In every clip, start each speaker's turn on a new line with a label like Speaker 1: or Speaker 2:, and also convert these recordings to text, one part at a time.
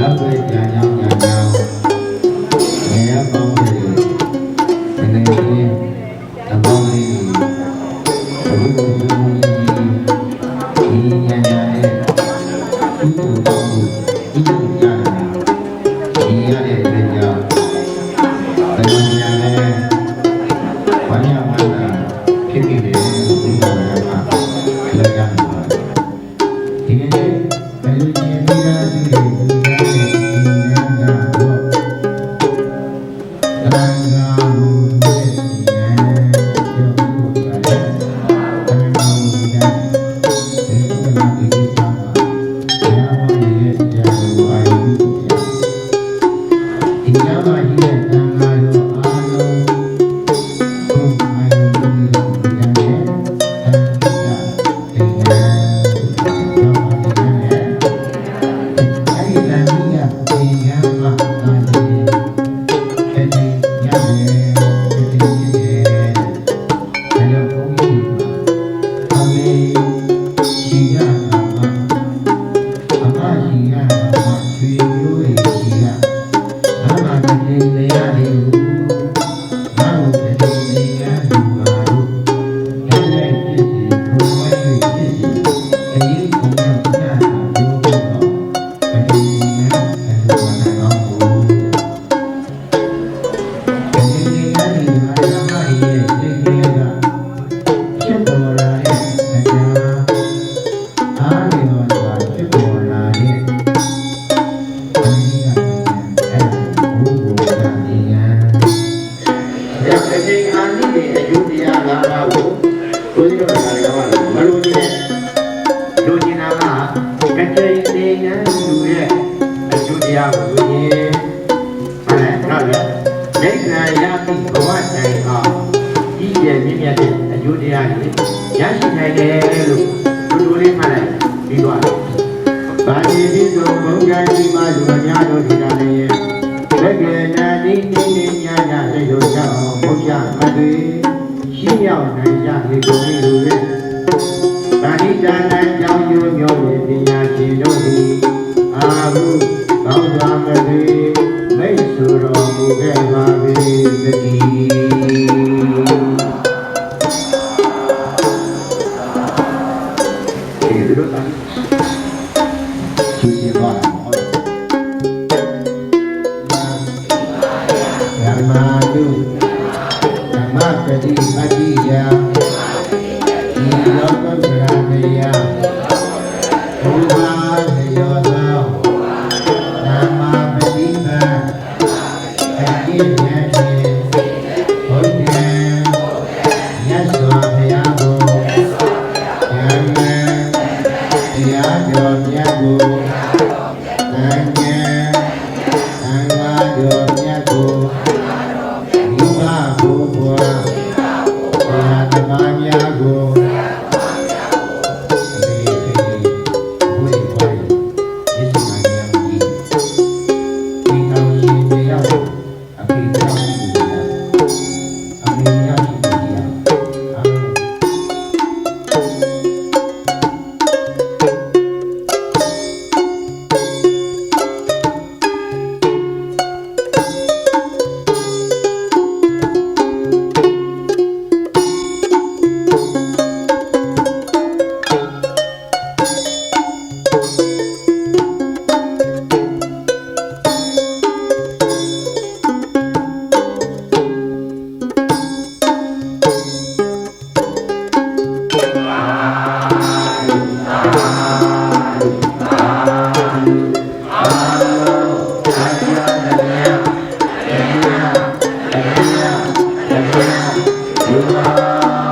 Speaker 1: lớp với nhà nhau nhà nhau nghe con thì thì nên đi thằng đi Não. နေနေလူရဲ့အကျိုးတရားကိုမြင်ဟုတ်လားဟုတ်လားဒိဋ္ဌာယတိဘဝတိုင်အောင်ဤရဲ့မြင့်မြတ်တဲ့အကျိုးတရားကိုရရှိနိုင်တယ်လို့လူတို့လေးမှတ်လိုက်ပြီးတော့ဗာဒီတိသောဘုရားကြီးမှလူအများတို့ထင်တာလည်းလက္ခဏာတိတိနေညာညာလည်းရုံကြောင့်ဘုရားမသွေရှင်းရောက်နိုင်ကြလေကုန်ပြီလို့ဗာဒီတာနိုင် မျိုးမျိုးဖြင့်
Speaker 2: ပညာရှင်တို့
Speaker 1: သည်အာဟု Thank you.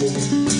Speaker 1: Thank you.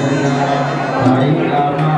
Speaker 1: Hãy subscribe ờ,